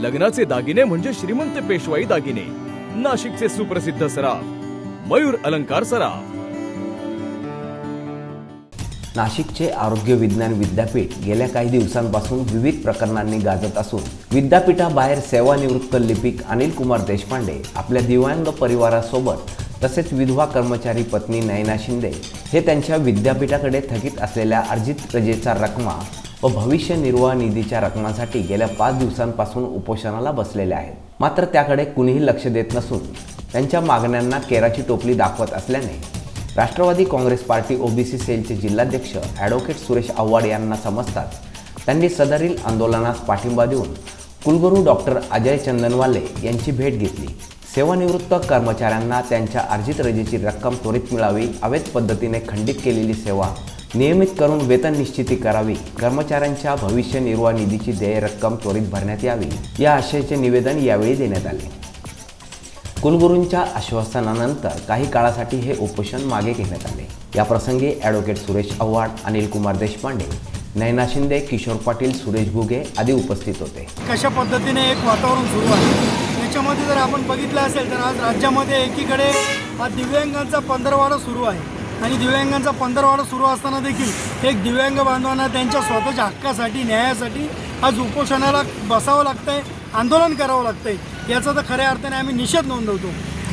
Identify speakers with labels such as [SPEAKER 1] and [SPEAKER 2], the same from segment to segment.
[SPEAKER 1] लग्नाचे दागिने म्हणजे श्रीमंत पेशवाई दागिने. नाशिकचे सुप्रसिद्ध सराफ मयूर अलंकार सराफ.
[SPEAKER 2] नाशिकचे आरोग्य विज्ञान विद्यापीठ गेल्या काही दिवसांपासून विविध प्रकरणांनी गाजत असून विद्यापीठाबाहेर सेवानिवृत्त लिपिक अनिल कुमार देशपांडे आपल्या दिव्यांग परिवारासोबत तसेच विधवा कर्मचारी पत्नी नयना शिंदे हे त्यांच्या विद्यापीठाकडे थकीत असलेल्या अर्जित रजेचा रकमा व भविष्य निर्वाह निधीच्या रकमांसाठी गेल्या पाच दिवसांपासून उपोषणाला बसलेले आहेत. मात्र त्याकडे कुणीही लक्ष देत नसून त्यांच्या मागण्यांना केराची टोपली दाखवत असल्याने राष्ट्रवादी काँग्रेस पार्टी ओबीसी सेलचे जिल्हाध्यक्ष ॲडव्होकेट सुरेश आव्हाड यांना समजताच त्यांनी सदरील आंदोलनास पाठिंबा देऊन कुलगुरू डॉक्टर अजय चंदनवाले यांची भेट घेतली. सेवानिवृत्त कर्मचाऱ्यांना त्यांच्या अर्जित रजेची रक्कम त्वरित मिळावी अवैध पद्धतीने खंडित केलेली सेवा नियमित करून वेतन निश्चिती करावी. कर्मचाऱ्यांच्या भविष्य निर्वाह निधीची देय रक्कम त्वरित भरण्यात यावी. या आशयाचे निवेदन यावेळी देण्यात आले. कुलगुरूंच्या आश्वासनानंतर काही काळासाठी हे उपोषण मागे घेण्यात आले. या प्रसंगी ॲडव्होकेट सुरेश आव्हाड अनिल कुमार देशपांडे नयना शिंदे किशोर पाटील सुरेश घुगे आदी उपस्थित होते.
[SPEAKER 3] कशा पद्धतीने एक वातावरण सुरू आहे? त्याच्यामध्ये जर आपण बघितलं असेल तर आज राज्यामध्ये एकीकडे हा दिव्यांगांचा पंधरवाडा सुरू आहे. आणि दिव्यांगांचा पंधरवाडा सुरू असताना देखील एक दिव्यांग बांधवांना त्यांच्या स्वतःच्या हक्कासाठी न्यायासाठी आज उपोषणाला बसावं लागतंय आंदोलन करावं लागतंय. याचा तर खऱ्या अर्थाने आम्ही निषेध नोंदवतो.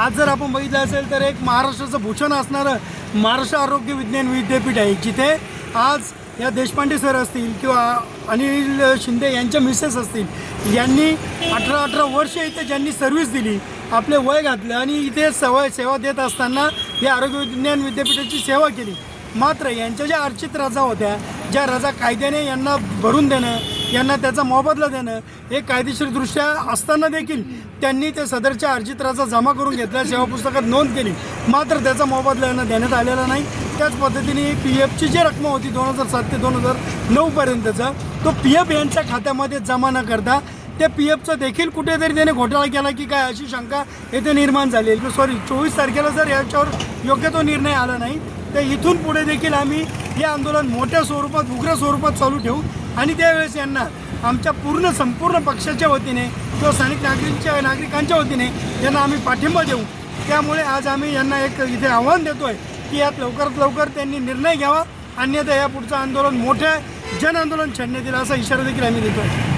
[SPEAKER 3] आज जर आपण बघितलं असेल तर एक महाराष्ट्राचं भूषण असणारं महाराष्ट्र आरोग्य विज्ञान विद्यापीठ आहे. जिथे आज या देशपांडे सर असतील किंवा अनिल शिंदे यांच्या मिसेस असतील यांनी अठरा अठरा वर्ष इथे ज्यांनी सर्व्हिस दिली आपले वय घातलं आणि इथे सवय सेवा देत असताना या आरोग्य विज्ञान विद्यापीठाची सेवा केली. मात्र यांच्या ज्या अर्चित रजा होत्या ज्या रजा कायद्याने यांना भरून देणं यांना त्याचा मोबदला देणं हे कायदेशीरदृष्ट्या असताना देखील त्यांनी ते सदरच्या अर्जित रजा जमा करून घेतल्या सेवा पुस्तकात नोंद केली. मात्र त्याचा मोबदला यांना देण्यात आलेला नाही. त्याच पद्धतीने पी एफची जी रक्कम होती दोन हजार सात ते दोन हजार नऊपर्यंतचा तो पी एफ यांच्या खात्यामध्ये जमा न करता त्या पी एफचं देखील कुठेतरी त्याने घोटाळा केला की काय अशी शंका येथे निर्माण झाली आहे. सॉरी चोवीस तारखेला जर याच्यावर योग्य तो निर्णय आला नाही तर इथून पुढे देखील आम्ही हे आंदोलन मोठ्या स्वरूपात उग्र स्वरूपात चालू ठेवू. आणि त्यावेळेस यांना आमच्या पूर्ण संपूर्ण पक्षाच्या वतीने किंवा स्थानिक नागरिकच्या नागरिकांच्या वतीने यांना आम्ही पाठिंबा देऊ. त्यामुळे आज आम्ही यांना एक इथे आव्हान देतोय की यात लवकरात लवकर त्यांनी निर्णय घ्यावा. अन्यथा या पुढचं आंदोलन मोठ्या जन आंदोलन छेडण्यात येईल असा इशारा देखील आम्ही देतो आहे